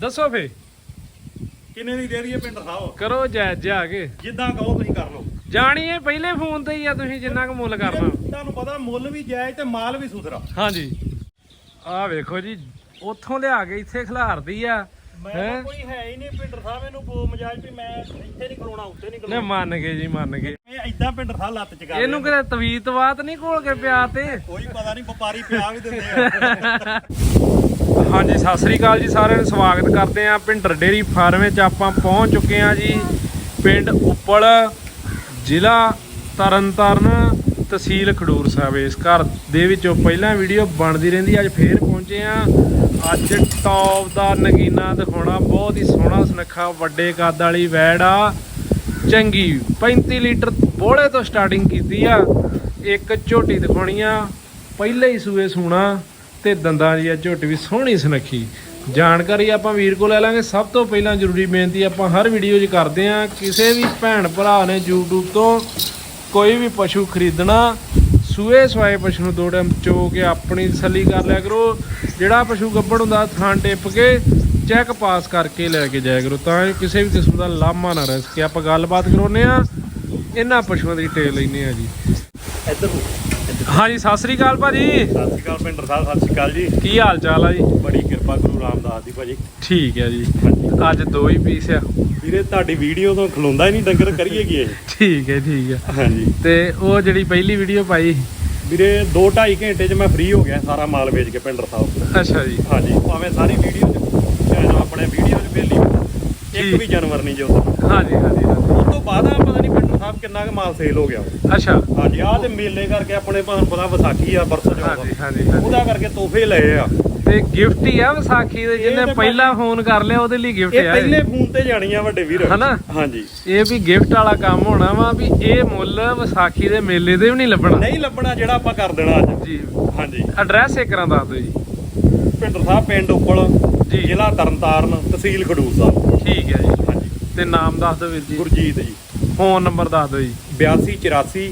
ਦੱਸੋ ਫੇ। ਕਿੰਨੇ ਦੀ ਦੇ ਦਈਏ ਪਿੰਡ ਸਾਹਿਬ? ਕਰੋ ਜਾਇਜ਼ ਜਾ ਕੇ। ਜਿੱਦਾਂ ਕਹੋ ਤੁਸੀਂ ਕਰ ਲਓ। ਜਾਣੀਏ ਪਹਿਲੇ ਫੋਨ ਤੇ ਹੀ ਆ ਤੁਸੀਂ ਜਿੰਨਾ ਕੁ ਮੁੱਲ ਕਰਨਾ। ਤੁਹਾਨੂੰ ਪਤਾ ਮੁੱਲ ਵੀ ਜਾਇਜ਼ ਤੇ ਮਾਲ ਵੀ ਸੁਥਰਾ। ਹਾਂਜੀ। ਆਹ ਵੇਖੋ ਜੀ ਉੱਥੋਂ ਲਿਆ ਕੇ ਇੱਥੇ ਖਿਲਾਰਦੀ ਆ। ਮੈਂ ਹੈਂ? ਕੋਈ ਹੈ ਹੀ ਨਹੀਂ ਪਿੰਡ ਸਾਹਿਬ ਇਹਨੂੰ ਬੋ ਮਜਾਜ ਵੀ ਮੈਂ ਇੱਥੇ ਨਹੀਂ ਖਲੋਣਾ ਉੱਤੇ ਨਹੀਂ ਨੇ ਖਲੋਣਾ। ਮੰਨ ਗਏ ਜੀ ਮੰਨ ਗਏ। ਇਹ ਐਦਾਂ ਪਿੰਡ ਸਾਹਿਬ ਲੱਤ ਚ ਕਰ ਇਹਨੂੰ ਕਿਤੇ ਤਵੀਤਵਾਤ ਨਹੀਂ ਘੋਲ ਕੇ ਪਿਆ ਤੇ? ਕੋਈ ਪਤਾ ਨਹੀਂ ਵਪਾਰੀ ਪਿਆ ਵੀ ਦਿੰਦੇ ਆ। ਹਾਂਜੀ, ਸਤਿ ਸ੍ਰੀ ਅਕਾਲ ਜੀ, ਸਾਰਿਆਂ ਨੂੰ ਸਵਾਗਤ ਕਰਦੇ ਆਂ ਭਿੰਡਰ ਡੇਰੀ ਫਾਰਮ ਵਿੱਚ ਆਪਾਂ ਪਹੁੰਚ ਚੁੱਕੇ ਆਂ ਜੀ। ਪਿੰਡ ਉੱਪਲ ਜ਼ਿਲ੍ਹਾ ਤਰਨਤਾਰਨ ਤਹਿਸੀਲ ਖਡੂਰ ਸਾਹਿਬ। ਇਸ ਘਰ ਦੇ ਵਿੱਚੋਂ ਪਹਿਲਾਂ ਵੀਡੀਓ ਬਣਦੀ ਰਹਿੰਦੀ, ਅੱਜ ਫੇਰ ਪਹੁੰਚੇ ਆਂ ਅੱਜ ਟੌਪ ਦਾ ਨਗੀਨਾ ਦਿਖਾਉਣਾ, ਬਹੁਤ ਹੀ ਸੋਹਣਾ ਸੁਨੱਖਾ, ਵੱਡੇ ਕੱਦ ਵਾਲੀ ਵੈੜ ਆ। ਚੰਗੀ 35 ਲੀਟਰ ਬੋਲੇ ਤੋਂ ਸਟਾਰਟਿੰਗ ਕੀਤੀ ਆ। ਇੱਕ ਝੋਟੀ ਦਿਖਾਉਣੀ ਆ, ਪਹਿਲੇ ਹੀ ਸੂਏ ਸੂਣਾ। ਤੇ ਦੰਦਾਂ ਦੀ ਆ ਝੁੱਟ ਵੀ ਸੋਹਣੀ ਸੁਨੱਖੀ। ਜਾਣਕਾਰੀ ਆਪਾਂ ਵੀਰ ਕੋਲ ਲੈ ਲਾਂਗੇ। ਸਭ ਤੋਂ ਪਹਿਲਾਂ ਜ਼ਰੂਰੀ ਬੇਨਤੀ, ਆਪਾਂ ਹਰ ਵੀਡੀਓ 'ਚ ਕਰਦੇ ਆ ਕਿਸੇ ਵੀ ਭੈਣ ਭਰਾ ਨੇ YouTube ਤੋਂ ਕੋਈ ਵੀ ਪਸ਼ੂ ਖਰੀਦਣਾ, ਸੂਏ ਸਵਾਏ ਪਸ਼ੂ ਨੂੰ ਦੋ ਟਾਈਮ ਚੋ ਕੇ ਆਪਣੀ ਤਸੱਲੀ ਕਰ ਲਿਆ ਕਰੋ। ਜਿਹੜਾ ਪਸ਼ੂ ਗੱਭਣ ਹੁੰਦਾ, ਥਾਂ ਟਿੱਪ ਕੇ ਚੈੱਕ ਪਾਸ ਕਰਕੇ ਲੈ ਕੇ ਜਾਇਆ ਕਰੋ। ਤਾਂ ਜੋ ਕਿਸੇ ਵੀ ਕਿਸਮ ਦਾ ਲਾਮਾ ਨਾ ਰਹਿ ਸਕੇ ਆਪਾਂ ਗੱਲਬਾਤ ਕਰਾਉਨੇ ਆ ਇਹਨਾਂ ਪਸ਼ੂਆਂ ਦੀ ਡਿਟੇਲ ਲੈਨੇ ਆ ਜੀ। ਇੱਧਰ ਹਾਂਜੀ ਸਤਿ ਸ੍ਰੀ ਅਕਾਲ ਭਾਜੀ। ਸਤਿ ਸ਼੍ਰੀ ਅਕਾਲ ਪਿੰਡਰ ਸਾਹਿਬ ਸਤਿ ਸ਼੍ਰੀ ਅਕਾਲ ਜੀ। ਕੀ ਹਾਲ ਚਾਲ ਆ ਜੀ? ਬੜੀ ਕਿਰਪਾ ਗੁਰੂ ਰਾਮਦਾਸ ਦੀ ਭਾਜੀ। ਠੀਕ ਹੈ ਜੀ। ਅੱਜ ਦੋ ਹੀ ਪੀਸ ਆ। ਵੀਰੇ ਤੁਹਾਡੀ ਵੀਡੀਓ ਤੋਂ ਖਲੋਂਦਾ ਹੀ ਨਹੀਂ ਡੰਗਰ ਕਰੀਏ ਕੀ ਇਹ? ਠੀਕ ਹੈ ਠੀਕ ਹੈ ਹਾਂਜੀ। ਤੇ ਉਹ ਜਿਹੜੀ ਪਹਿਲੀ ਵੀਡੀਓ ਪਾਈ? ਵੀਰੇ 2 2.5 ਘੰਟੇ 'ਚ ਮੈਂ ਫ੍ਰੀ ਹੋ ਗਿਆ ਸਾਰਾ ਮਾਲ ਵੇਚ ਕੇ ਪਿੰਡਰ ਸਾਹਿਬ। ਅੱਛਾ ਜੀ। ਹਾਂਜੀ ਭਾਵੇਂ ਸਾਰੀ ਵੀਡੀਓ 'ਚ ਆਪਣੇ ਵੀਡੀਓ 'ਚ ਭੇਲੀ ਇੱਕ। ਵੀ ਜਾਨਵਰ ਨਹੀਂ ਜੋ ਉਸ ਹਾਂਜੀ ਹਾਂਜੀ ਹਾਂਜੀ। ਤੋਂ ਬਾਅਦ ਆ ਪਤਾ ਨਹੀਂ ਕਿੰਨਾ ਕੁ ਮਾਲ ਸੇਲ ਹੋ ਗਿਆ ਅੱਛਾ। ਹਾਂਜੀ ਆਹ ਤੇ ਮੇਲੇ ਕਰਕੇ ਆਪਣੇ ਭਾਂ ਪਤਾ ਵਿਸਾਖੀ ਆ ਬਰਸ ਜਾਉਂਦਾ ਹਾਂਜੀ ਹਾਂਜੀ ਉਹਦਾ ਕਰਕੇ ਤੋਹਫੇ ਲਏ ਆ। ਤੇ ਗਿਫਟ ਹੀ ਆ ਵਿਸਾਖੀ ਦੇ ਜਿਹਨੇ ਪਹਿਲਾਂ ਫੋਨ ਕਰ ਲਿਆ ਉਹਦੇ ਲਈ ਗਿਫਟ ਇਹ ਆ ਪਹਿਲੇ ਫੋਨ ਤੇ ਜਾਣੀ ਆ ਵੱਡੇ ਵੀਰ। ਹਨਾ? ਹਾਂਜੀ। ਇਹ ਵੀ ਗਿਫਟ ਵਾਲਾ ਕੰਮ ਹੋਣਾ ਵਾ ਵੀ ਇਹ ਮੁੱਲ ਵਿਸਾਖੀ ਦੇ ਮੇਲੇ ਦੇ ਵੀ ਨਹੀਂ ਲੱਭਣਾ। ਨਹੀਂ ਲੱਭਣਾ ਜਿਹੜਾ ਆਪਾਂ ਕਰ ਦੇਣਾ ਅੱਜ। ਜੀ। ਹਾਂਜੀ। ਐਡਰੈਸ ਇੱਕ ਰਾਂ ਦੱਸ ਦਿਓ ਜੀ। ਪਿੰਡਰ ਸਾਹਿਬ ਪਿੰਡ ਉੱਪਲ ਜੀ। ਜ਼ਿਲ੍ਹਾ ਤਰਨਤਾਰਨ ਤਹਿਸੀਲ ਖਡੂਰ ਸਾਹਿਬ। ਠੀਕ ਹੈ ਜੀ। ਹਾਂਜੀ। ਤੇ ਨਾਮ ਦੱਸ ਦਿਓ ਵੀਰ ਜੀ। ਗੁਰਜੀਤ ਜੀ। ਫੋਨ ਨੰਬਰ ਦੱਸ ਦਿਓ ਜੀ। 8284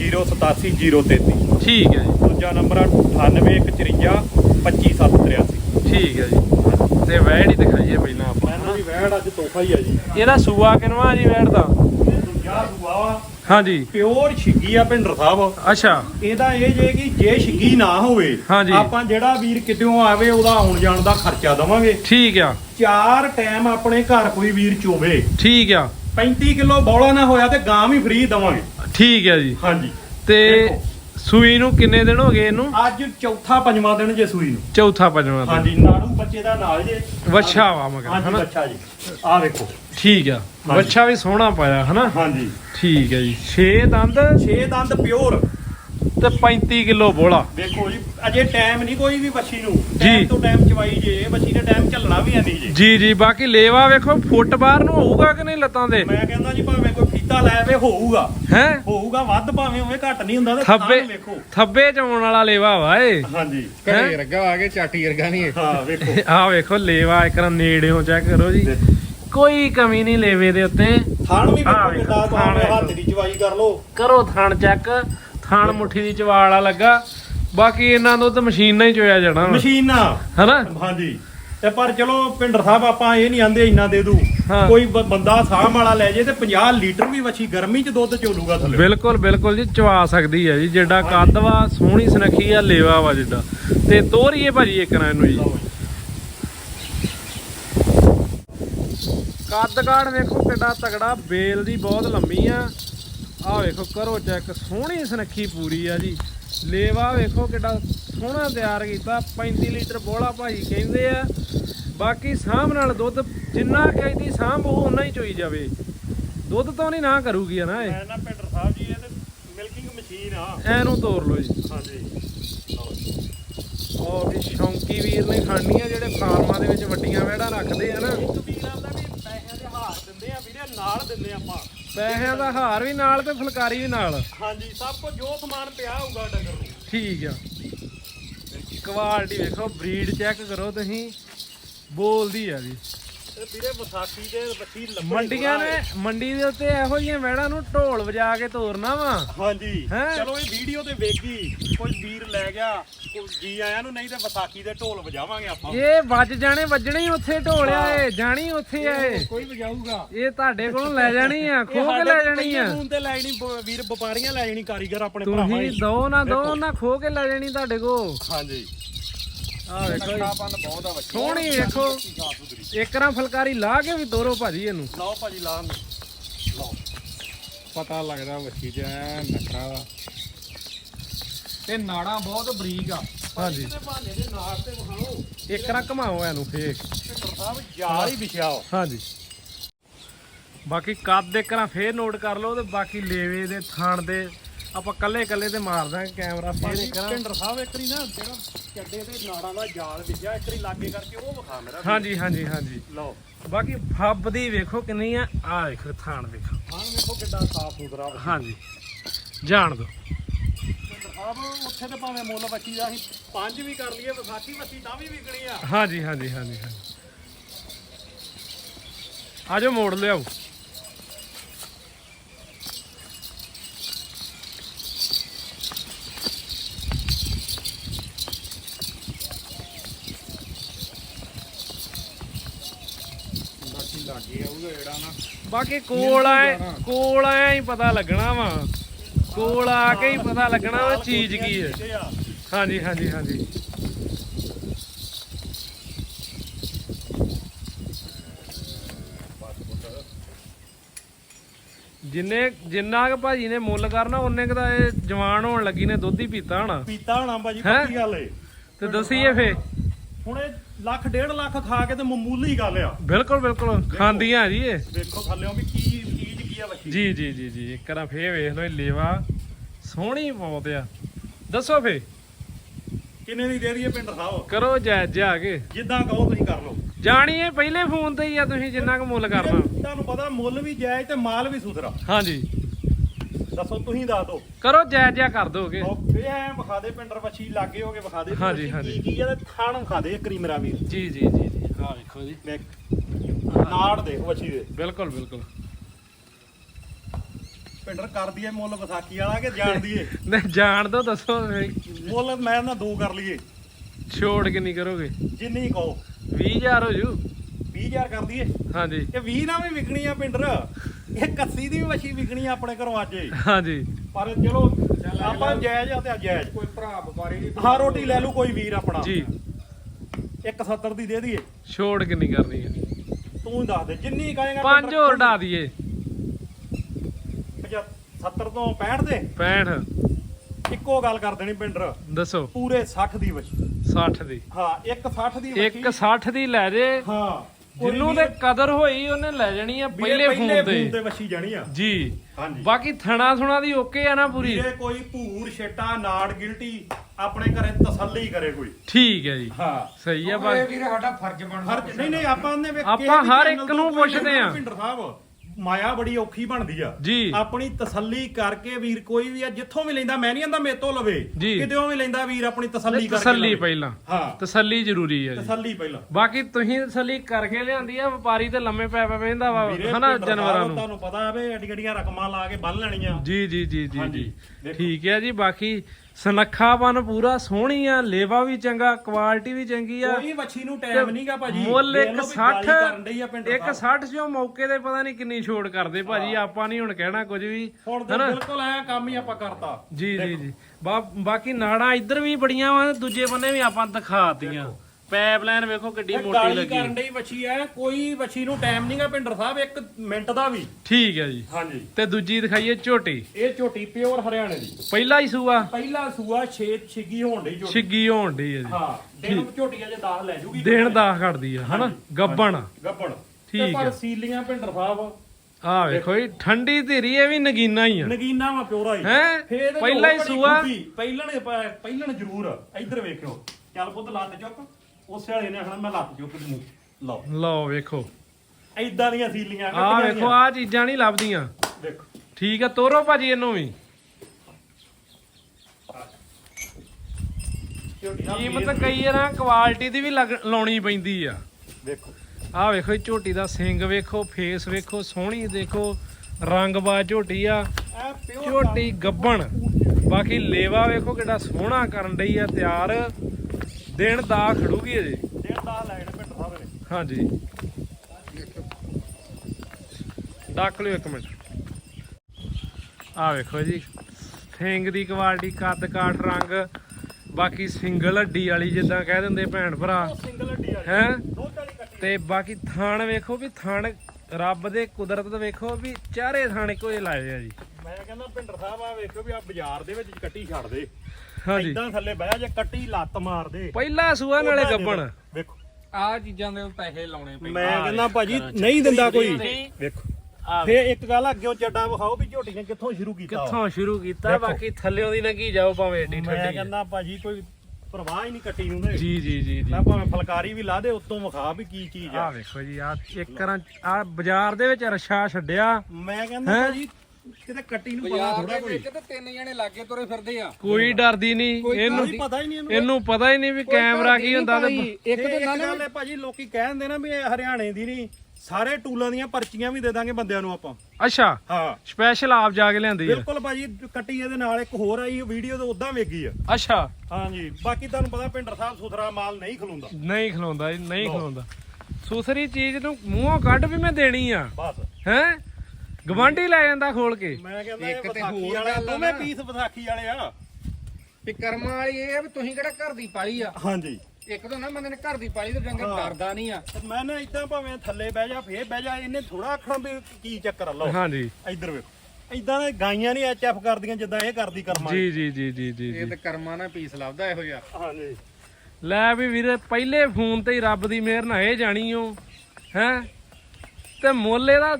087 033 ਠੀਕ ਹੈ ਜੀ। ਦੂਜਾ ਨੰਬਰ ਆ 9854 25783 ਠੀਕ ਹੈ ਜੀ। ਤੇ ਵੈੜ ਹੀ ਦਿਖਾਈਏ ਪਹਿਲਾਂ ਆਪਾਂ। ਵੈੜ ਅੱਜ ਤੋਹਫਾ ਹੀ ਆ ਜੀ। ਇਹਦਾ ਸੂਆ ਕਿਨਵਾ ਜੀ ਵੈੜ ਦਾ? ਇਹ ਦੂਜਾ ਸੂਆ ਵਾ। ਹਾਂਜੀ। ਪਿਓਰ ਛਿੱਗੀ ਆ ਪਿੰਡਰ ਸਾਹਿਬ। ਅੱਛਾ। ਇਹਦਾ ਇਹ ਜੇ ਕਿ ਜੇ ਛਿੱਗੀ ਨਾ ਹੋਵੇ। ਆਪਾਂ ਜਿਹੜਾ ਵੀਰ ਕਿਤੇੋਂ ਆਵੇ ਉਹਦਾ ਆਉਣ ਜਾਣ ਦਾ ਖਰਚਾ ਦਵਾਂਗੇ। ਠੀਕ ਆ। ਚਾਰ ਟਾਈਮ ਆਪਣੇ ਘਰ ਕੋਈ ਵੀਰ ਚੋਵੇ। ਠੀਕ ਆ। 35 ਕਿਲੋ ਬੌਲਾ ਨਾ ਹੋਇਆ ਤੇ ਗਾਂ ਵੀ ਫ੍ਰੀ ਦਵਾਂਗੇ। ਠੀਕ ਹੈ ਜੀ। ਹਾਂਜੀ। ਤੇ। ਸੂਈ ਨੂੰ ਕਿੰਨੇ ਦਿਨ ਹੋ ਗਏ ਇਹਨੂੰ? ਅੱਜ ਚੌਥਾ ਪੰਜਵਾਂ ਦਿਨ ਜੇ ਸੂਈ ਨੂੰ। ਚੌਥਾ ਪੰਜਵਾਂ ਦਿਨ। ਹਾਂਜੀ ਨਾੜੂ ਬੱਚੇ ਦਾ ਨਾਲ ਜੇ। ਵੱਛਾ ਵਾ ਮਗਰ ਹਾਂਜੀ ਬੱਚਾ ਜੀ। ਆਹ ਵੇਖੋ। ਠੀਕ ਆ। ਵੱਛਾ ਵੀ ਸੋਹਣਾ ਪਾਇਆ ਹਨਾ? ਹਾਂਜੀ। ਠੀਕ ਹੈ ਜੀ। 6 ਦੰਦ? 6 ਦੰਦ ਪਿਓਰ। ਤੇ 35 ਕਿਲੋ ਬੋਲਾ। ਵੇਖੋ ਜੀ ਅਜੇ ਟਾਈਮ ਨਹੀਂ ਕੋਈ ਵੀ ਬੱਚੀ ਨੂੰ। ਟਾਈਮ ਤੋਂ ਟਾਈਮ ਚਵਾਈ ਜੇ ਬੱਚੀ ਨੇ ਟਾਈਮ ਚੱਲਣਾ ਵੀ ਨਹੀਂ ਜੇ। ਜੀ ਜੀ ਬਾਕੀ ਲੇਵਾ ਵੇਖੋ ਫੁੱਟ ਬਾਹਰ ਨੂੰ ਹੋਊਗਾ ਕਿ ਨਹੀਂ ਲੱਤਾਂ ਦੇ ਮੈਂ ਕਹਿੰਦਾ ਜੀ ਭਾਵੇਂ ਕੋਈ ਫੀਤਾ ਲੈ ਆਵੇ ਹੋਊਗਾ। ਹੈ? ਹੋਊਗਾ ਵੱਧ ਭਾਵੇਂ ਹੋਵੇ ਘੱਟ ਨਹੀਂ ਹੁੰਦਾ ਤੇ ਵੇਖੋ। ਥੱਬੇ ਚ ਆਉਣ ਵਾਲਾ ਲੇਵਾ ਵਾ ਏ ਹਾਂਜੀ। ਘਰੇ ਵਰਗਾ ਆ ਕੇ ਚਾਟੀ ਵਰਗਾ ਨਹੀਂ ਹੈ। ਵੇਖੋ। ਆਹ ਵੇਖੋ ਲੇਵਾ ਇੱਕ ਰਾਂ ਨੇੜਿਓਂ ਚੈੱਕ ਕਰੋ ਜੀ। ਕੋਈ ਕਮੀ ਨਹੀਂ ਲੇਵੇ ਦੇ ਉੱਤੇ। ਥਾਣ ਵੀ ਥਾਣ ਭਾਵੇਂ ਹੱਥ। ਦੀ ਚਵਾਈ ਕਰ ਲੋ ਕਰੋ ਥਣ ਚੈੱਕ ਥਣ ਮੁੱਠੀ ਦੀ ਚਵਾਲਾ ਲੱਗਾ। ਬਾਕੀ ਇਹਨਾਂ ਨੂੰ ਤਾਂ ਮਸ਼ੀਨ ਨਾਲ ਹੀ ਚੋਇਆ ਜਾਣਾ ਹੁਣ, ਮਸ਼ੀਨਾਂ ਹਨਾ? ਹਾਂਜੀ। ਤੇ ਪਰ ਚਲੋ ਪਿੰਡਰ ਸਾਹਿਬ ਆਪਾਂ ਇਹ ਨਹੀਂ ਆਂਦੇ ਇੰਨਾ ਦੇ ਦੂ। ਹਾਂ। ਕੋਈ ਬ- ਬੰਦਾ ਸਾਹਮ ਵਾਲਾ ਲੈ ਜੇ ਤੇ 50 ਲੀਟਰ ਵੀ ਵਛੀ ਗਰਮੀ ਚ ਦੁੱਧ ਚੋਲੂਗਾ ਥੱਲੇ। ਬਿਲਕੁਲ ਬਿਲਕੁਲ ਜੀ ਚਵਾ ਸਕਦੀ ਹੈ ਜੀ। ਜਿੱਡਾ ਕੱਦ ਵਾ ਸੋਹਣੀ ਸੁਨੱਖੀ ਆ ਲੇਵਾ ਵਾ ਜਿੱਡਾ। ਤੇ ਤੋਰੀਏ ਭਾਜੀ ਇੱਕ ਨਾ ਇਹਨੂੰ ਜੀ। ਕੱਦ ਕਾੜ ਵੇਖੋ ਕਿੱਡਾ ਤਗੜਾ ਬੇਲ ਦੀ ਬਹੁਤ ਲੰਮੀ ਆ। ਆਹ ਵੇਖੋ ਕਰੋ ਚੈੱਕ ਸੋਹਣੀ ਸੁਨੱਖੀ ਪੂਰੀ ਆ ਜੀ। ਲੇਵਾ ਵੇਖੋ ਕਿੱਡਾ ਸੋਹਣਾ ਤਿਆਰ ਕੀਤਾ 35 ਲੀਟਰ ਬੋਲਾ ਭਾਜੀ ਕਹਿੰਦੇ ਆ। ਬਾਕੀ ਸਾਂਭ ਨਾਲ ਦੁੱਧ ਜਿੰਨਾ ਕਹਿੰਦੀ ਸਾਂਭ ਉਹ ਉਨਾ ਹੀ ਚੋਈ ਜਾਵੇ। ਦੁੱਧ ਤੋਂ ਨਹੀਂ ਨਾ ਕਰੂਗੀ ਆ ਨਾ ਇਹ। ਮੈਂ ਨਾ ਪਿੰਡਰ ਸਾਹਿਬ ਜੀ ਇਹ ਤੇ ਮਿਲਕਿੰਗ ਮਸ਼ੀਨ ਆ। ਐਨੂੰ ਤੋੜ ਲਓ ਜੀ। ਹਾਂਜੀ। ਔਰ ਵੀ ਸ਼ੌਂਕੀ ਵੀਰ ਨੇ ਖਾਣੀਆਂ ਜਿਹੜੇ ਫਾਰਮਾਂ ਦੇ ਵਿੱਚ ਵੱਡੀਆਂ ਵਹਿੜਾਂ ਰੱਖਦੇ ਆ ਨਾ। ਇੱਕ ਵੀਰ ਆਂਦਾ ਵੀ ਪੈਸਿਆਂ ਦੇ ਹਾਰ ਦਿੰਦੇ ਆ ਵੀਰੇ ਨਾਲ ਦਿੰਦੇ ਆਪਾਂ। ਪੈਸਿਆਂ ਦਾ ਹਾਰ ਵੀ ਨਾਲ ਤੇ ਫੁਲਕਾਰੀ ਵੀ ਨਾਲ। ਹਾਂਜੀ ਸਭ ਕੁਝ ਜੋ ਸਮਾਨ ਪਿਆ ਹੋਊਗਾ ਡੰਗਰ ਨੂੰ। ਠੀਕ ਆ। ਕੁਆਲਿਟੀ ਵੇਖੋ ਬਰੀਡ ਚੈੱਕ ਕਰੋ ਤੁਸੀਂ। ਬੋਲਦੀ ਆ ਜੀ। ਇਹ ਵੀਰੇ ਵਿਸਾਖੀ ਦੇ ਬੱਚੀ ਲੱਭਣੀ ਮੰਡੀਆਂ ਨੇ ਮੰਡੀ ਦੇ ਉੱਤੇ ਇਹੋ ਜਿਹੀਆਂ ਵੈੜਾਂ ਨੂੰ ਢੋਲ ਵਜਾ ਕੇ ਤੋਰਨਾ ਵਾ। ਹਾਂਜੀ। ਹੈਂ? ਚਲੋ ਇਹ ਵੀਡੀਓ ਤੇ ਵੇਖੀ ਕੋਈ ਵੀਰ ਲੈ ਗਿਆ ਕੋਈ ਜੀ ਆਇਆਂ ਨੂੰ ਨਹੀਂ ਤੇ ਵਿਸਾਖੀ ਦੇ ਢੋਲ ਵਜਾਵਾਂਗੇ ਆਪਾਂ। ਇਹ ਵੱਜ ਜਾਣੇ ਵੱਜਣੇ ਹੀ ਉੱਥੇ ਢੋਲਿਆ ਏ ਜਾਣੀ ਉੱਥੇ ਆ ਇਹ ਕੋਈ ਵਜਾਊਗਾ। ਇਹ ਤੁਹਾਡੇ ਕੋਲੋਂ ਲੈ ਜਾਣੀ ਆ ਖੋ ਕੇ ਲੈ ਜਾਣੀ ਆ। ਫੋਨ ਤੇ ਲੈ ਜਾਣੀ ਬ- ਵੀਰ ਵਪਾਰੀਆਂ ਲੈ ਜਾਣੀ ਕਾਰੀਗਰ ਆਪਣੇ ਭਰਾਵਾਂ ਤੁਸੀਂ ਹੀ। ਦੋ ਨਾ ਦੋ ਨਾ ਖੋ ਕੇ ਲੈ ਜਾਣੀ ਤੁਹਾਡੇ ਕੋ ਹਾਂਜੀ। ਆ ਵੇਖੋ ਜੀ। ਖਾਪਨ ਬਹੁਤ ਆ ਬੱਚੀ। ਸੋਹਣੀ ਵੇਖੋ। ਇੱਕ ਰਾਂ ਫਲਕਾਰੀ ਲਾ ਕੇ ਵੀ ਤੋਰੋ ਭਾਜੀ ਇਹਨੂੰ। ਲਓ ਭਾਜੀ ਲਾਣ ਲਓ। ਪਤਾ ਲੱਗਦਾ ਵੱਛੀ ਚ ਨਖਰਾ ਵਾ। ਤੇ ਨਾੜਾਂ ਬਹੁਤ ਬਰੀਕ ਆ। ਹਾਂਜੀ। ਤੇ ਬਹਾਨੇ ਦੇ ਨਾਲ ਤੇ ਵਿਖਾਓ। ਇੱਕ ਰਾਂ ਘਮਾਓ ਇਹਨੂੰ ਫੇਕ ਸਾਹਿਬ ਜਾਲ ਹੀ ਹਾਂਜੀ। ਬਾਕੀ ਕੱਦ ਦੇ ਕਰਾਂ ਫੇਰ ਨੋਟ ਕਰ ਲਓ ਤੇ ਬਾਕੀ ਲੇਵੇ ਦੇ ਥਾਣ ਦੇ ਆਪਾਂ ਕੱਲੇ ਕੱਲੇ ਤੇ ਮਾਰ ਦਾਂਗੇ ਕੈਮਰਾ ਫੇਰ ਭਾਜੀ ਇੱਕ ਰਾਂ ਭਿੰਡਰ ਸਾਹਿਬ ਇੱਕ ਵਾਰੀ ਨਾ ਜਿਹੜਾ ਚੱਡੇ ਤੇ ਨਾੜਾਂ ਦਾ ਜਾਲ ਵਿਛਿਆ ਇੱਕ ਵਾਰੀ ਲਾਗੇ ਕਰਕੇ ਉਹ ਵਿਖਾ ਮੇਰਾ। ਹਾਂਜੀ ਹਾਂਜੀ ਹਾਂਜੀ। ਲਓ। ਬਾਕੀ ਫੱਬ ਦੀ ਵੇਖੋ ਕਿੰਨੀ ਆ ਆ ਵੇਖੋ ਥਾਣ ਵੇਖੋ। ਹਾਂ ਵੇਖੋ ਕਿੱਡਾ ਸਾਫ਼ ਸੁਥਰਾ। ਹਾਂਜੀ। ਜਾਣ ਦੋ। ਸਾਹਿਬ ਉੱਥੇ ਤੇ ਭਾਵੇਂ ਮੁੱਲ ਬੱਚੀ ਦਾ ਅਸੀਂ ਪੰਜ ਵੀ ਕਰ ਲਈਏ ਵਿਸਾਖੀ ਬੱਚੀ ਤਾਂ ਵੀ ਵਿਕਣੀ ਆ। ਹਾਂਜੀ ਹਾਂਜੀ ਹਾਂਜੀ ਹਾਂਜੀ। ਆਜੋ ਮੋੜ ਲਿਆਓ ਬਾਕੀ ਲਾਗੇ ਆਊਗਾ ਜਿਹੜਾ ਨਾ ਬਾਕੀ ਕੋਲ ਆਏ ਕੋਲ ਆਇਆ ਹੀ ਪਤਾ ਲੱਗਣਾ ਵਾ। ਕੋਲ ਆ ਕੇ ਹੀ ਪਤਾ ਲੱਗਣਾ ਉਹ ਚੀਜ਼ ਕੀ ਹੈ। ਹਾਂਜੀ ਹਾਂਜੀ ਹਾਂਜੀ। ਜਿੰਨੇ ਜਿੰਨਾ ਕੁ ਭਾਜੀ ਨੇ ਮੁੱਲ ਕਰਨਾ ਉਹਨੇ ਕੁ ਦਾ ਇਹ ਜਵਾਨ ਹੋਣ ਲੱਗੀ ਨੇ ਦੁੱਧ ਹੀ ਪੀਤਾ ਹੋਣਾ। ਪੀਤਾ ਹੋਣਾ ਭਾਜੀ? ਪੱਕੀ ਗੱਲ ਏ। ਤੇ ਦਸੀਏ ਫੇ ਹੁਣ ਇਹ ਲੱਖ ਡੇਢ ਲੱਖ ਖਾ ਕੇ ਤੇ ਮਾਮੂਲੀ ਗੱਲ ਆ। ਬਿਲਕੁਲ ਬਿਲਕੁਲ। ਖਾਂਦੀਆਂ ਜੀ ਇਹ। ਵੇਖੋ ਥੱਲਿਓਂ ਵੀ ਕੀ ਚੀਜ਼ ਕੀ ਆ ਬੱਚੀ ਜੀ ਜੀ ਜੀ ਜੀ। ਇੱਕ ਵਾਰ ਫੇਰ ਵੇਖ ਲਓ ਇਹ ਲੇਵਾ। ਸੋਹਣੀ ਬਹੁਤ ਆ। ਦੱਸੋ ਫੇ। ਕਿੰਨੇ ਦੀ ਦੇ ਦਈਏ ਪਿੰਡਰ ਸਾਹਿਬ? ਕਰੋ ਜੈ ਜਾ ਕੇ। ਜਿੱਦਾਂ ਕਹੋ ਤੁਸੀਂ ਕਰ ਲਓ। ਜਾਣੀਏ ਪਹਿਲੇ ਫੋਨ ਤੇ ਹੀ ਆ ਤੁਸੀਂ ਜਿੰਨਾ ਕੁ ਮੁੱਲ ਕਰਨਾ। ਤੁਹਾਨੂੰ ਪਤਾ ਮੁੱਲ ਵੀ ਜਾਇਜ਼ ਤੇ ਮਾਲ ਵੀ ਸੁਥਰਾ। ਹਾਂਜੀ। ਦੱਸੋ ਤੁਸੀਂ ਦੱਸ ਦਿਓ। ਕਰੋ ਜੈ ਜੈ ਕਰ ਦੋਗੇ। ਇਹ ਐ ਵਿਖਾ ਦੇ ਪਿੰਡਰ ਬੱਚੀ ਲਾਗੇ ਹੋ ਕੇ ਵਿਖਾ ਦੇ ਹਾਂਜੀ, ਹਾਂਜੀ। ਕੀ ਕੀ ਆ ਤੇ ਥਾਣ ਵਿਖਾ ਦੇ ਇੱਕ ਰੀ ਮੇਰਾ ਵੀਰ। ਜੀ ਜੀ ਜੀ ਜੀ। ਹਾਂ ਵੇਖੋ ਜੀ। ਵੇਖ ਨਾੜ ਦੇਖ ਬੱਚੀ ਦੇ। ਬਿਲਕੁਲ ਬਿਲਕੁਲ। ਪਿੰਡਰ ਕਰ ਦਈਏ ਮੁੱਲ ਵਿਸਾਖੀ ਵਾਲਾ ਕਿ ਜਾਣ ਦਈਏ? ਨਹੀਂ ਜਾਣ ਦੋ ਦੱਸੋ ਮੁੱਲ ਮੈਂ ਨਾ ਦੋ ਕਰ ਲਈਏ। ਛੋੜ ਕਿੰਨੀ ਕਰੋਗੇ? ਜਿੰਨੀ ਕਹੋ। 20000 ਹੋ ਜੂ। 20000 ਕਰ ਦਈਏ। ਹਾਂਜੀ। ਇਹ 20 ਨਾ ਵੀ ਵਿਕਣੀ ਆ ਪਿੰਡਰ। ਇਹ ਕੱਸੀ ਦੀ ਵੀ ਮੱਛੀ ਵਿਕਣੀ ਆ ਆਪਣੇ ਘਰੋਂ ਅੱਜ ਹੀ। ਹਾਂਜੀ। ਪਰ ਚਲੋ ਆਪਾਂ ਜਾਇਜ਼ ਆ ਤੇ ਜਾਇਜ਼। ਕੋਈ ਭਰਾ ਵਪਾਰੀ ਵੀ ਹਾਂ ਰੋਟੀ ਲੈ ਲੂ ਕੋਈ ਵੀਰ ਆਪਣਾ। ਜੀ। 170 ਦੀ ਦੇ ਦਈਏ। ਛੋੜ ਕਿੰਨੀ ਕਰਨੀ ਹੈ ਤੂੰ ਹੀ ਦੱਸ ਦੇ ਜਿੰਨੀ ਕਹੇਗਾ ਪੰਜ ਹੋਰ ਢਾ ਦਈਏ। 70 ਤੋਂ 65 ਦੇ? 65 ਇੱਕੋ ਗੱਲ ਕਰ ਦੇਣੀ ਪਿੰਡਰ। ਦੱਸੋ। ਪੂਰੇ 60 ਦੀ ਮੱਛੀ। 60 ਦੀ। ਹਾਂ ਇੱਕ 60 ਦੀ ਇੱਕ 60 ਦੀ ਲੈ ਜੇ। ਹਾਂ। ਜਿੰਨੂੰ ਤੇ ਕਦਰ ਹੋਈ ਉਹਨੇ ਲੈ ਜਾਣੀ ਆ ਪਹਿਲੇ ਫੋਨ ਫੋਨ ਤੇ ਮੱਛੀ ਜਾਣੀ ਆ। ਜੀ। ਹਾਂਜੀ। ਬਾਕੀ ਥਣਾ ਥੁਣਾ ਦੀ ਓਕੇ ਆ ਨਾ ਪੂਰੀ? ਵੀਰੇ ਕੋਈ ਭੂਰ ਛੇਟਾ ਨਾੜ ਗਿਲਟੀ ਆਪਣੇ ਘਰੇ ਤਸੱਲੀ ਕਰੇ ਕੋਈ। ਠੀਕ ਹੈ ਜੀ। ਹਾਂ। ਸਹੀ ਆ ਇਹ ਬਾਕੀ ਵੀਰੇ ਸਾਡਾ ਫਰਜ਼ ਬਣਦਾ ਹਰ ਨਹੀਂ ਨਹੀਂ ਆਪਾਂ ਨੇ ਵੇਖ ਆਪਾਂ ਹਰ ਇੱਕ ਨੂੰ ਪੁੱਛਦੇ ਆ। ਪਿੰਡਰ ਸਾਹਿਬ। ਮਾਇਆ ਬੜੀ ਔਖੀ ਬਣਦੀ ਆ। ਜੀ। ਆਪਣੀ ਤਸੱਲੀ ਕਰਕੇ ਵੀਰ ਕੋਈ ਵੀ ਆ ਜਿੱਥੋਂ ਵੀ ਲੈਂਦਾ ਮੈਂ ਨਹੀਂ ਆਂਦਾ ਮੇਤੋਂ ਲਵੇ। ਜੀ। ਕਿਤੇੋਂ ਵੀ ਲੈਂਦਾ ਵੀਰ ਆਪਣੀ ਤਸੱਲੀ ਕਰਕੇ ਤਸੱਲੀ ਲਵੇ। ਪਹਿਲਾਂ। ਹਾਂ। ਤਸੱਲੀ ਜ਼ਰੂਰੀ ਹੈ ਜੀ। ਤਸੱਲੀ ਪਹਿਲਾਂ। ਬਾਕੀ ਤੁਸੀਂ ਤਸੱਲੀ ਕਰਕੇ ਲਿਆਂਦੀ ਆ ਵਪਾਰੀ ਤੇ ਲੰਮੇ ਪੈ ਪੈ ਬਹਿੰਦਾ ਵਾ ਵੀਰੇ ਹਨਾ ਜਾਨਵਰਾਂ ਸਾਹਿਬ, ਨੂੰ। ਤੁਹਾਨੂੰ ਪਤਾ ਆਵੇ ਐਡੀ ਐਡੀਆਂ ਰਕਮਾਂ ਲਾ ਕੇ ਬੰਨ ਲੈਣੀਆਂ। ਜੀ ਜੀ ਜੀ ਜੀ ਹਾਂਜੀ, ਜੀ। ਦੇਖੋ। ਠੀਕ ਹੈ ਜੀ ਬਾਕੀ ਸਨੱਖਾਪਨ ਪੂਰਾ ਸੋਹਣੀ ਆ ਲੇਵਾ ਵੀ ਚੰਗਾ ਕੁਆਲਿਟੀ ਵੀ ਚੰਗੀ ਆ। ਕੋਈ ਵੱਛੀ ਨੂੰ ਟਾਈਮ ਨਹੀਂਗਾ ਭਾਜੀ। ਮੁੱਲ ਦੇਖ ਇੱਕ ਲਓ ਵੀ 60 ਗਾਲੀ ਕਰਨ ਡਈ ਆ ਪਿੰਡਰ ਇੱਕ ਸਾਹਿਬ। 60 ਚੋਂ ਮੌਕੇ ਤੇ ਪਤਾ ਨਹੀਂ ਕਿੰਨੀ ਛੋਟ ਕਰਦੇ ਭਾਜੀ ਆਪਾਂ ਨਹੀਂ ਹੁਣ ਕਹਿਣਾ ਕੁਝ ਵੀ ਹੁਣ ਤੇ ਬਿਲਕੁਲ ਐ ਕੰਮ ਹੀ ਆਪਾਂ ਕਰਤਾ। ਜੀ ਜੀ ਜੀ। ਬਾਕੀ ਨਾੜਾਂ ਇੱਧਰ ਵੀ ਬੜੀਆਂ ਵਾ ਦੂਜੇ ਬੰਨੇ ਵੀ ਆਪਾਂ ਦਿਖਾਤੀਆਂ। ਪਾਈਪਲਾਈਨ ਵੇਖੋ ਕਿੱਡੀ ਇਹ ਮੋਟੀ ਲੱਗੀ। ਕਰਨ ਡਈ ਵੱਛੀ ਐ ਕੋਈ ਵੱਛੀ ਨੂੰ ਟਾਈਮ ਨਹੀਂਗਾ ਪਿੰਡਰ ਸਾਹਿਬ ਇੱਕ ਮਿੰਟ ਦਾ ਵੀ। ਠੀਕ ਹੈ ਜੀ। ਹਾਂਜੀ। ਤੇ ਦੂਜੀ ਦਿਖਾਈਏ ਝੋਟੀ। ਇਹ ਝੋਟੀ ਪਿਓਰ ਹਰਿਆਣੇ ਦੀ। ਪਹਿਲਾ ਹੀ ਸੂਆ। ਪਹਿਲਾ ਸੂਆ 6 ਛਿੱਗੀ ਹੋਣ ਡਈ ਝੋਟੀ। ਛਿੱਗੀ ਹੋਣ ਡਈ ਹੈ ਜੀ। ਹਾਂ ਦਿਨ ਝੋਟੀ ਅਜੇ 10 ਲੈ ਜੂਗੀ। ਦੇਣ ਦਾ ਖੜਦੀ ਆ ਹਨਾ? ਗੱਬਣ। ਗੱਪਣ ਠੀਕ ਤੇ ਪਰ ਹੈ। ਸੀਲੀਆਂ ਪਿੰਡਰ ਸਾਹਿਬ। ਆ ਵੇਖੋ ਜੀ ਠੰਡੀ ਧੀਰੀ ਇਹ ਵੀ ਨਗੀਨਾ ਹੀ ਆ। ਨਗੀਨਾ ਵਾ ਪਿਓਰਾ ਹੀ। ਹੈਂ? ਪਹਿਲਾ ਹੀ ਸੂਆ। ਪਹਿਲਣ ਪਹਿਲਣ ਜ਼ਰੂਰ। ਇੱਧਰ ਵੇਖਿਓ। ਚੱਲ ਪੁੱਤ ਲੱਤ ਚੁੱਕ। ਉਸੇ ਵਾਲੇ ਨੇ ਹਣਾ ਮੈਂ ਲੱਤ ਚੁੱਕ ਤੈਨੂੰ ਲਓ। ਲਓ ਵੇਖੋ। ਐਦਾਂ ਦੀਆਂ ਸੀਲੀਆਂ ਆ ਵੇਖੋ। ਆ ਚੀਜ਼ਾਂ ਨਹੀਂ ਲੱਭਦੀਆਂ। ਦੇਖੋ ਠੀਕ ਆ ਤੋਰੋ ਭਾਜੀ ਇਹਨੂੰ ਵੀ। ਝੋਟੀ ਦਾ ਕੀਮਤ ਫੇਸ ਕਈ ਵਾਰਾਂ ਕੁਆਲਿਟੀ ਦੀ ਵੀ ਲੱਗ- ਲਾਉਣੀ ਪੈਂਦੀ ਆ। ਵੇਖੋ। ਆਹ ਵੇਖੋ ਜੀ ਝੋਟੀ ਦਾ ਸਿੰਗ ਵੇਖੋ ਫੇਸ ਵੇਖੋ ਸੋਹਣੀ ਦੇਖੋ ਰੰਗਬਾਜ਼ ਝੋਟੀ ਆ। ਐ ਪਿਓਰ ਝੋਟੀ ਗੱਬਣ। ਬਾਕੀ ਲੇਵਾ ਵੇਖੋ ਕਿੱਡਾ ਸੋਹਣਾ ਕਰਨ ਡਈ ਆ ਤਿਆਰ। ਦਿਨ ਦਾ ਖੜੂਗੀ ਅਜੇ। ਡੇਢ ਦਾ ਲੈਣ ਪਿੰਡ ਸਾਹਿਬ ਨੇ ਹਾਂਜੀ। ਡੱਕ ਲਿਓ ਇੱਕ ਮਿੰਟ। ਆ ਵੇਖੋ ਜੀ ਥਿੰਗ ਦੀ ਕੁਆਲਿਟੀ ਕੱਦ ਕਾਠ ਰੰਗ ਬਾਕੀ ਸਿੰਗਲ ਹੱਡੀ ਵਾਲੀ ਜਿੱਦਾਂ ਕਹਿ ਦਿੰਦੇ ਭੈਣ ਭਰਾ। ਸਿੰਗਲ ਹੱਡੀ ਵਾਲੀ। ਹੈ? ਤੇ ਬਾਕੀ ਥਾਣ ਵੇਖੋ ਵੀ ਥਾਣ ਰੱਬ ਦੇ ਕੁਦਰਤ ਦਾ ਵੇਖੋ ਵੀ ਚਾਰੇ ਥਾਣ ਜਿਹੇ ਲਾਏ ਆ ਜੀ। ਮੈਂ ਕਹਿੰਦਾ ਪਿੰਡਰ ਸਾਹਿਬ ਆ ਵੇਖੋ ਵੀ ਆ ਬਾਜ਼ਾਰ ਦੇ ਵਿੱਚ ਕੱਟੀ ਛੱਡ ਦੇ। ਹਾਂਜੀ। ਇਦਾਂ ਥੱਲੇ ਬਹਿ ਜਾ ਕੱਟੀ ਲੱਤ ਮਾਰ ਦੇ। ਪਹਿਲਾ ਸੂਆ ਨਾਲੇ ਗੱਬਣ। ਵੇਖੋ। ਆ ਚੀਜ਼ਾਂ ਦੇ ਪੈਸੇ ਲਾਉਣੇ ਪੈਂਦੇ। ਮੈਂ ਕਹਿੰਦਾ ਭਾਜੀ ਨਹੀਂ ਦਿੰਦਾ ਕੋਈ। ਨਹੀਂ। ਵੇਖੋ। ਫੇ ਇੱਕ ਗੱਲ ਅੱਗੇ ਚੱਡਾ ਵਿਖਾਓ ਵੀ ਝੋਟੀ ਨੇ ਕਿੱਥੋਂ ਸ਼ੁਰੂ ਕੀਤਾ। ਕਿੱਥੋਂ ਸ਼ੁਰੂ ਕੀਤਾ ਦੇਖੋ। ਬਾਕੀ ਥੱਲਿਓਂ ਦੀ ਲੰਗੀ ਜਾਓ ਭਾਵੇਂ ਏਡੀ ਮੈਂ ਠੰਡੀ। ਕਹਿੰਦਾ ਭਾਜੀ ਕੋਈ ਪਰਵਾਹ ਹੀ ਨਹੀਂ ਕੱਟੀ ਨੂੰ ਦੇ ਜੀ ਜੀ ਜੀ ਜੀ। ਮੈਂ ਭਾਵੇਂ ਫਲਕਾਰੀ ਵੀ ਲਾ ਦੇ ਉੱਤੋਂ ਵਿਖਾ ਵੀ ਕੀ ਚੀਜ਼ ਆ। ਆ ਵੇਖੋ ਜੀ ਆ ਇੱਕ ਰਾਂ ਆ ਬਾਜ਼ਾਰ ਦੇ ਵਿੱਚ ਰਸ਼ਾ ਛੱਡਿਆ। ਮੈਂ ਕਹਿੰਦਾ ਹੈਂ? ਭਾਜੀ ਕਿਤੇ ਕੱਟੀ ਨੂੰ ਪਤਾ ਬਾਜ਼ਾਰ ਥੋੜਾ ਦੇ ਕੋਈ। ਵਿੱਚ ਤੇ ਤਿੰਨ ਜਣੇ ਲਾਗੇ ਤੁਰੇ ਫਿਰਦੇ ਆ। ਕੋਈ ਡਰਦੀ ਨਹੀਂ ਇਹਨੂੰ ਪਤਾ ਹੀ ਨਹੀਂ ਇਹਨੂੰ। ਇਹਨੂੰ ਪਤਾ ਹੀ ਨਹੀਂ ਵੀ ਕੈਮਰਾ ਕੀ ਹੁੰਦਾ ਤੇ ਇੱਕ ਇੱਕ ਤੇ ਨਾ ਗੱਲ ਹੈ ਭਾਜੀ ਲੋਕੀ ਕਹਿੰਦੇ ਨਾ ਵੀ ਇਹ ਹਰਿਆਣੇ ਦੀ ਨਹੀਂ। ਸਾਰੇ ਟੂਲਾਂ ਦੀਆਂ ਪਰਚੀਆਂ ਵੀ ਦੇ ਦਾਂਗੇ ਬੰਦਿਆਂ ਨੂੰ ਆਪਾਂ। ਅੱਛਾ ਹਾਂ। ਸਪੈਸ਼ਲ ਆਪ ਜਾ ਕੇ ਲਿਆਂਦੀ ਆ। ਬਿਲਕੁਲ ਭਾਜੀ ਕੱਟੀ ਇਹਦੇ ਨਾਲ ਇੱਕ ਹੋਰ ਆਈ ਵੀਡੀਓ ਤੇ ਉਦਾਂ ਵੇਗੀ ਆ। ਅੱਛਾ। ਹਾਂਜੀ ਬਾਕੀ ਤੁਹਾਨੂੰ ਪਤਾ ਪਿੰਡਰ ਸਾਹਿਬ ਸੁਥਰਾ ਮਾਲ ਨਹੀਂ ਖਲੋਂਦਾ। ਨਹੀਂ ਖਲੋਂਦਾ ਜੀ ਨਹੀਂ ਲਓ। ਖਲੋਂਦਾ। ਸੁਸਰੀ ਚੀਜ਼ ਨੂੰ ਮੂੰਹੋਂ ਕੱਢ ਵੀ ਮੈਂ ਦੇਣੀ ਆ। ਬਸ। ਹੈ? ਗਵਾਂਢੀ ਲੈ ਜਾਂਦਾ ਖੋਲ ਕੇ। ਮੈਂ ਕਹਿੰਦਾ ਇਹ ਇੱਕ ਤੇ ਵਿਸਾਖੀ ਹੋਰ ਵਾਲੇ ਦੋਵੇਂ ਨਾ। ਪੀਸ ਵਿਸਾਖੀ ਵਾਲੇ ਆ। ਵੀ ਕਰਮਾਂ ਵਾਲੀ ਇਹ ਆ ਵੀ ਤੁਸੀਂ ਕਿਹੜਾ ਘਰ ਦੀ ਪਾਲੀ ਆ। ਹਾਂਜੀ। ਇੱਕ ਤਾਂ ਨਾ ਬੰਦੇ ਨੇ ਘਰ ਦੀ ਪਾਲੀ ਤੇ ਡੰਗਰ ਹਾਂ। ਡਰਦਾ ਨਹੀਂ ਆ। ਤੇ ਮੈਂ ਨਾ ਇਦਾਂ ਭਾਵੇਂ ਥੱਲੇ ਬਹਿ ਜਾ ਫੇਰ ਬਹਿ ਜਾ ਇਹਨੇ ਥੋੜਾ ਆਖਣਾ ਵੀ ਕੀ ਚੱਕਰ ਆ ਲਓ। ਹਾਂਜੀ। ਇੱਧਰ ਵੇਖੋ। ਇਦਾਂ ਦੇ ਗਾਈਆਂ ਨਹੀਂ ਐਚ ਐਫ ਕਰਦੀਆਂ ਜਿੱਦਾਂ ਇਹ ਕਰਦੀ ਕਰਮਾਂ ਜੀ ਜੀ ਜੀ ਜੀ ਜੀ ਇਹ ਜੀ। ਤੇ ਕਰਮਾਂ ਨਾਲ ਪੀਸ ਲੱਭਦਾ ਇਹੋ ਜਿਹਾ। ਹਾਂਜੀ। ਲੈ ਵੀ ਵੀਰੇ ਪਹਿਲੇ ਫੋਨ ਤੇ ਹੀ ਰੱਬ ਦੀ ਮਿਹਰ ਨਾਲ ਇਹ ਜਾਣੀ ਓ ਹੈ? ਤੇ ਮੁੱਲ ਇਹਦਾ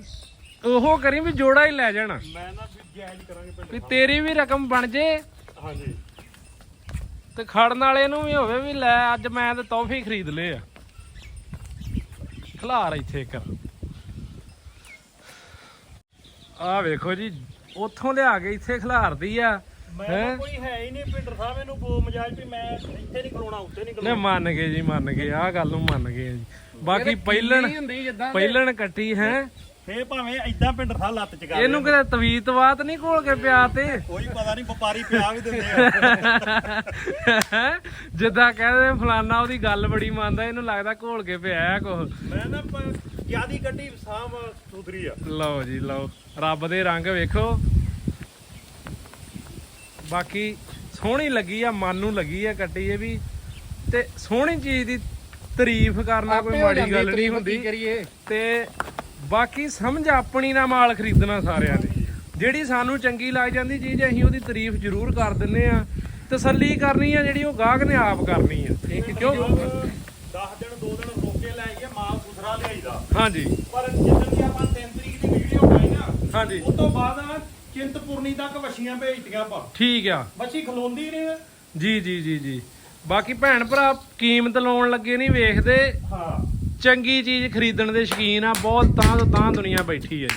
ਉਹ ਕਰੀ ਵੀ ਜੋੜਾ ਹੀ ਲੈ ਜਾਣਾ। ਮੈਂ ਨਾ ਵੀ ਜਾਇਜ਼ ਕਰਾਂਗੇ ਪਿੰਡ ਵੀ ਤੇਰੀ ਵੀ ਰਕਮ ਬਣ ਜੇ। ਹਾਂਜੀ। ਤੇ ਖੜਨ ਵਾਲੇ ਨੂੰ ਵੀ ਹੋਵੇ ਵੀ ਲੈ ਅੱਜ ਮੈਂ ਤੇ ਤੋਹਫੇ ਖਰੀਦ ਲਏ ਆ। ਖਲਾਰ ਇੱਥੇ ਕਰ ਆ ਵੇਖੋ ਜੀ ਉੱਥੋਂ ਲਿਆ ਕੇ ਇੱਥੇ ਖਲਾਰਦੀ ਆ। ਮੈਂ ਕੋਈ ਹੈ ਹੀ ਨਹੀਂ ਪਿੰਡਰ ਸਾਹਿਬ ਇਹਨੂੰ ਬੋ ਮਜਾਜ ਵੀ ਮੈਂ ਇੱਥੇ ਨਹੀਂ ਖਲੋਣਾ ਉੱਤੇ ਨਹੀਂ ਨੇ ਖਲੋਣਾ। ਮੰਨ ਗਏ ਜੀ ਮੰਨ ਗਏ ਆਹ ਗੱਲ ਨੂੰ ਮੰਨ ਗਏ ਆ ਜੀ। ਬਾਕੀ ਪਹਿਲਣ ਪਹਿਲਣ ਕੱਟੀ ਹੈ। ਫੇਰ ਭਾਵੇਂ ਇਦਾਂ ਪਿੰਡਰ ਸਾਹਿਬ ਲੱਤ ਚ ਕਰ ਇਹਨੂੰ ਕਿਤੇ ਤਵੀਤਵਾਤ ਨਹੀਂ ਘੋਲ ਕੇ ਪਿਆ ਤੇ? ਕੋਈ ਪਤਾ ਨਹੀਂ ਵਪਾਰੀ ਪਿਆ ਵੀ ਦਿੰਦੇ ਆ। ਜਿੱਦਾਂ ਕਹਿੰਦੇ ਫਲਾਨਾ ਉਹਦੀ ਗੱਲ ਬੜੀ ਮੰਨਦਾ ਇਹਨੂੰ ਲੱਗਦਾ ਘੋਲ ਕੇ ਪਿਆ ਹੈ ਕੁਛ। ਮੈਂ ਨਾ ਜਿਆਦੀ ਕੱਟੀ ਸਾਮ ਸੁਧਰੀ ਆ। ਲਓ ਜੀ ਲਓ। ਰੱਬ ਦੇ ਰੰਗ ਵੇਖੋ। ਬਾਕੀ ਸੋਹਣੀ ਲੱਗੀ ਆ ਮਨ ਨੂੰ ਲੱਗੀ ਆ ਕੱਟੀ ਇਹ ਵੀ। ਤੇ ਸੋਹਣੀ ਚੀਜ਼ ਦੀ ਤਾਰੀਫ ਕਰਨਾ ਕੋਈ ਮਾੜੀ ਗੱਲ ਨਹੀਂ ਹੁੰਦੀ। ਕਰੀਏ? ਤੇ ਬਾਕੀ ਸਮਝ ਆਪਣੀ ਦਾ ਮਾਲ ਖਰੀਦਣਾ ਸਾਰਿਆਂ ਨੇ ਜਿਹੜੀ ਸਾਨੂੰ ਚੰਗੀ ਲੱਗ ਜਾਂਦੀ ਚੀਜ਼ ਅਸੀਂ ਉਹਦੀ ਤਾਰੀਫ ਜ਼ਰੂਰ ਕਰ ਦਿੰਨੇ ਆ ਤਸੱਲੀ ਕਰਨੀ ਆ ਜਿਹੜੀ ਉਹ ਗਾਹਕ ਨੇ ਆਪ ਕਰਨੀ ਆ। ਕਿਉਂ? 10 ਦਿਨ 2 ਦਿਨ ਰੋਕ ਕੇ ਲੈ ਕੇ ਮਾਲ ਸੁਥਰਾ ਲਿਆਈਦਾ। ਹਾਂਜੀ। ਪਰ ਜਿੱਦਣ ਦੀ ਆਪਾਂ 3 ਤਰੀਕ ਦੀ ਵੀਡੀਓ ਪਾਈ ਨਾ ਹਾਂਜੀ। ਉਸ ਤੋਂ ਬਾਅਦ ਚਿੰਤਪੁਰਨੀ ਤੱਕ ਵਛੀਆਂ ਭੇਜਤੀਆਂ ਆਪਾਂ। ਠੀਕ ਆ। ਵਛੀ ਖਲੋਂਦੀ ਨਹੀਂ ਜੀ ਜੀ ਜੀ ਜੀ। ਬਾਕੀ ਭੈਣ ਭਰਾ ਕੀਮਤ ਲਾਉਣ ਲੱਗੇ ਨਹੀਂ ਵੇਖਦੇ। ਹਾਂ। ਚੰਗੀ ਚੀਜ਼ ਖਰੀਦਣ ਦੇ ਸ਼ੌਕੀਨ ਆ ਬਹੁਤ ਤਾਂ ਤੋਂ ਤਾਂ ਦੁਨੀਆ ਬੈਠੀ ਜੀ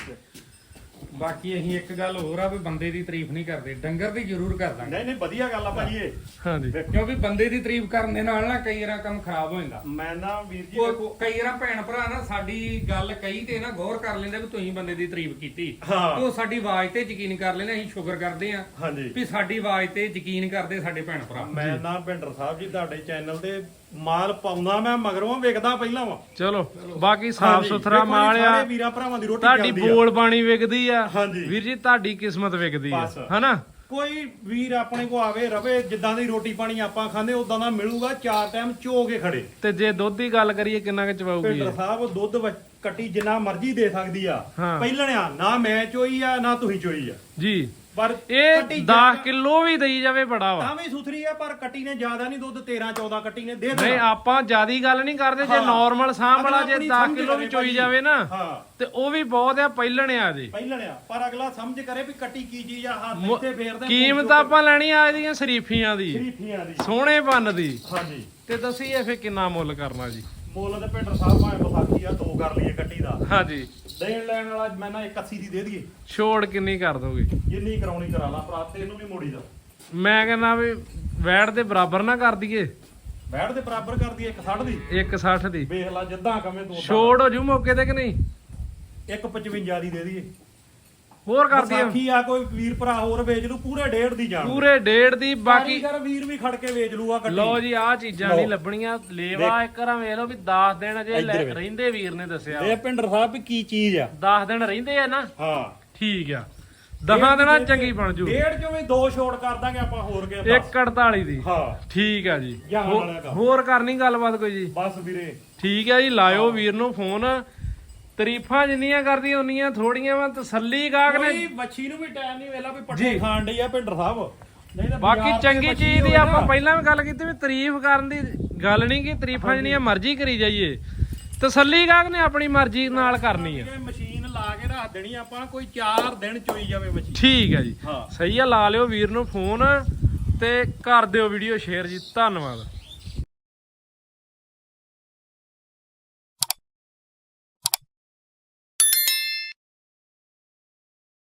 ਬਾਕੀ ਅਸੀਂ ਇੱਕ ਗੱਲ ਹੋਰ ਆ ਵੀ ਬੰਦੇ ਦੀ ਤਾਰੀਫ ਨਹੀਂ ਕਰਦੇ ਡੰਗਰ ਦੀ ਜ਼ਰੂਰ ਕਰ ਦਾਂਗੇ। ਨਹੀਂ ਨਹੀਂ ਵਧੀਆ ਗੱਲ ਆ ਭਾਜੀ ਇਹ। ਹਾਂਜੀ। ਕਿਉਂਕਿ ਬੰਦੇ ਦੀ ਤਾਰੀਫ ਕਰਨ ਦੇ ਨਾਲ ਨਾ ਕਈ ਵਾਰ ਕੰਮ ਖਰਾਬ ਹੋ ਜਾਂਦਾ। ਮੈਂ ਨਾ ਵੀਰ ਜੀ ਉਹ ਕਈ ਵਾਰ ਭੈਣ ਭਰਾ ਨਾ ਸਾਡੀ ਗੱਲ ਕਹੀ ਤੇ ਨਾ ਗੌਰ ਕਰ ਲੈਂਦੇ ਵੀ ਤੁਸੀਂ ਬੰਦੇ ਦੀ ਤਾਰੀਫ ਕੀਤੀ। ਹਾਂ। ਤੇ ਉਹ ਸਾਡੀ ਆਵਾਜ਼ ਤੇ ਯਕੀਨ ਕਰ ਲੈਂਦੇ ਅਸੀਂ ਸ਼ੁਕਰ ਕਰਦੇ ਆ ਹਾਂਜੀ। ਵੀ ਸਾਡੀ ਆਵਾਜ਼ ਤੇ ਯਕੀਨ ਕਰਦੇ ਸਾਡੇ ਭੈਣ ਭਰਾ। ਮੈਂ ਨਾ ਭਿੰਡਰ ਸਾਹਿਬ ਜੀ ਤੁਹਾਡੇ ਚੈਨਲ ਤੇ ਮਾਲ ਪਾਉਂਦਾ ਮੈਂ ਮਗਰੋਂ ਵੇਖਦਾ ਪਹਿਲਾਂ ਵਾ ਚਲੋ ਬਾਕੀ ਸਾਫ਼ ਸੁਥਰਾ ਮਾਲ ਆ ਸਾਰੇ ਵੀਰਾਂ ਭਰਾਵਾਂ ਦੀ ਰੋਟੀ ਤੁਹਾਡੀ ਚੱਲਦੀ ਆ। ਬੋਲ ਬਾਣੀ ਵਿਕਦੀ ਆ ਹਾਂਜੀ। ਵੀਰ ਜੀ ਤੁਹਾਡੀ ਕਿਸਮਤ ਵਿਕਦੀ ਆ ਬਸ। ਹਨਾ ਕੋਈ ਵੀਰ ਆਪਣੇ ਕੋ ਆਵੇ ਰਵੇ ਜਿੱਦਾਂ ਦੀ ਰੋਟੀ ਪਾਣੀ ਆਪਾਂ ਖਾਂਦੇ ਉਦਾਂ ਦਾ ਮਿਲੂਗਾ ਚਾਰ ਟਾਈਮ ਚੋ ਕੇ ਖੜੇ ਤੇ ਜੇ ਦੁੱਧ ਦੀ ਗੱਲ ਕਰੀਏ ਕਿੰਨਾ ਕੁ ਚਵਾਊਗੀ ਭਿੰਡਰ ਇਹ? ਸਾਹਿਬ ਦੁੱਧ ਕੱਟੀ ਜਿੰਨਾ ਮਰਜ਼ੀ ਦੇ ਸਕਦੀ ਆ ਹਾਂ। ਪਹਿਲਣਿਆ ਨਾ ਮੈਂ ਚੋਈ ਆ ਨਾ ਤੁਸੀਂ ਚੋਈ ਆ ਜੀ ਪਰ ਇਹ ਕੱਟੀ 10 ਜ਼ਿਆਦਾ- ਕਿਲੋ ਵੀ ਦੇਈ ਜਾਵੇ ਬੜਾ ਵਾ। ਤਾਂ ਵੀ ਸੁਥਰੀ ਆ ਪਰ ਕੱਟੀ ਨੇ ਜ਼ਿਆਦਾ ਨਹੀਂ ਦੁੱਧ 13 14 ਕੱਟੀ ਨੇ ਦੇ ਨਹੀਂ ਆਪਾਂ ਜਿਆਦੀ ਗੱਲ ਨਹੀਂ ਕਰਦੇ ਜੇ। ਨਾਰਮਲ ਸਾਂਭ ਵਾਲਾ ਜੇ ਆਪਣੀ 10 ਸਮਝ ਕਿਲੋ ਵੀ ਚੋਈ। ਜਾਵੇ ਨਾ ਤੇ ਉਹ ਵੀ ਬਹੁਤ ਆ ਪਹਿਲਣ ਆ ਜੀ। ਪਹਿਲਣਿਆ ਪਰ ਅਗਲਾ ਸਮਝ ਕਰੇ ਵੀ ਕੱਟੀ ਕੀ ਚੀਜ਼ ਆ ਹੱਥ ਇੱਥੇ ਫੇਰਦੇ ਕੀਮਤ ਆਪਾਂ ਲੈਣੀ ਆ ਇਹਦੀਆਂ ਸ਼ਰੀਫੀਆਂ ਦੀ। ਸ਼ਰੀਫੀਆਂ ਦੀ। ਸੋਹਣੇ ਬੰਨ ਦੀ। ਹਾਂਜੀ। ਤੇ ਦਸੀਏ ਫੇ ਕਿੰਨਾ ਮੁੱਲ ਕਰਨਾ ਜੀ। ਮੁੱਲ ਤੇ ਭਿੰਡਰ ਸਾਹਿਬ ਭਾਵੇਂ ਵਿਸਾਖੀ ਆ ਦੋ ਕਰ ਲਈਏ ਕੱਟੀ ਦਾ। ਹਾਂਜੀ। ਦੇਣ ਲੈਣ ਵਾਲਾ ਮੈਂ ਨਾ 81 ਦੀ ਦੇ ਦਈਏ। ਛੋੜ ਕਿੰਨੀ ਕਰ ਦੋਗੇ? ਜਿੰਨੀ ਕਰਾਉਣੀ ਕਰਾ ਲਾ ਭਰਾ ਤੈਨੂੰ ਵੀ ਮੋੜੀ ਦਾ। ਮੈਂ ਕਹਿੰਦਾ ਵੀ ਵੈਟ ਦੇ ਬਰਾਬਰ ਨਾ ਕਰ ਦਈਏ। ਬੈਠ ਦੇ ਬਰਾਬਰ ਕਰਦੀ ਇੱਕ 60 ਦੀ। 160 ਦੀ। ਵੇਖ ਲਾ ਜਿੱਦਾਂ ਕਵੇਂ ਤੂੰ ਛੋੜ ਹੋ ਜੂ ਮੌਕੇ ਤੇ ਕਿ ਨਹੀਂ? 155 ਦੀ ਦੇ ਦਈਏ। ਹੋਰ ਕਰਦੀ ਆ। ਬਾਕੀ ਆ ਕੋਈ ਵੀਰ ਭਰਾ ਹੋਰ ਵੇਚ ਲੂ ਪੂਰੇ ਡੇਢ ਦੀ ਜਾਣ ਪੂਰੇ ਡੇਢ ਦੀ ਬਾਕੀ ਕਰ ਵੀਰ ਵੀ ਖੜ ਕੇ ਵੇਚ ਲੂਗਾ ਗੱਡੀ। ਲਓ ਜੀ ਆਹ ਚੀਜ਼ਾਂ। ਨਹੀਂ ਲੱਭਣੀਆਂ ਲੇਵਾ ਇੱਕ ਵਾਰ ਵੇਖ ਲਓ ਵੀ 10 ਦਿਨ ਅਜੇ। ਰਹਿੰਦੇ ਵੀਰ ਨੇ ਦੱਸਿਆ। ਇਹ ਪਿੰਡਰ ਸਾਹਿਬ ਵੀ ਕੀ ਚੀਜ਼ ਆ। 10 ਦਿਨ ਰਹਿੰਦੇ ਆ ਨਾ। ਹਾਂ। ਠੀਕ ਆ। ਦਿਨਾਂ 'ਚ ਚੰਗੀ ਬਣ ਜੂ ਡੇਢ ਚੋਂ ਵੀ ਦੋ ਛੋੜ ਕਰ ਦਾਂਗੇ ਆਪਾਂ ਹੋਰ ਕੇ ਦੱਸ। 148 ਦੀ। ਹਾਂ। ਠੀਕ ਆ ਜੀ। ਹੋਰ ਕਰਨੀ ਗੱਲਬਾਤ ਕੋਈ ਜੀ? ਬਸ ਵੀਰੇ। ਠੀਕ ਆ ਜੀ ਲਾਇਓ ਵੀਰ ਨੂੰ ਫੋਨ। ਤਾਰੀਫਾਂ ਜਿੰਨੀਆਂ ਕਰਦੀ ਉਨੀਆਂ ਥੋੜੀਆਂ ਵਾ ਤਸੱਲੀ ਗਾਹਕ ਨੇ। ਕੋਈ ਮੱਛੀ ਨੂੰ ਵੀ ਟਾਈਮ ਨਹੀਂ ਵੇਲਾ ਵੀ ਪੱਠੇ ਖਾਣ ਡਈ ਆ ਪਿੰਡਰ ਸਾਹਿਬ। ਨਹੀਂ ਤਾਂ ਬਾਕੀ ਬਾਜ਼ਾਰ 'ਚ ਚੰਗੀ ਮੱਛੀ ਚੀਜ਼ ਦੀ ਹੋਵੇ ਨਾ, ਆਪਾਂ ਪਹਿਲਾਂ ਵੀ ਗੱਲ ਕੀਤੀ ਵੀ ਤਾਰੀਫ ਕਰਨ ਦੀ ਗੱਲ ਨਹੀਂ ਕਿ ਤਾਰੀਫਾਂ ਜਿੰਨੀਆਂ ਮਰਜ਼ੀ ਕਰੀ ਜਾਈਏ। ਤਸੱਲੀ ਗਾਹਕ ਨੇ ਆਪਣੀ ਮਰਜ਼ੀ ਨਾਲ ਕਰਨੀ ਆ। ਜਿਵੇਂ ਮਸ਼ੀਨ ਲਾ ਕੇ ਰੱਖ ਦੇਣੀ ਆਪਾਂ ਕੋਈ 4 ਦਿਨ ਚੋਈ ਜਾਵੇ ਮੱਛੀ। ਠੀਕ ਆ ਜੀ। ਹਾਂ। ਸਹੀ ਆ ਲਾ ਲਿਓ ਵੀਰ ਨੂੰ ਫੋਨ ਤੇ ਕਰ ਦਿਓ ਵੀਡੀਓ ਸ਼ੇਅਰ ਜੀ। ਧੰਨਵਾਦ।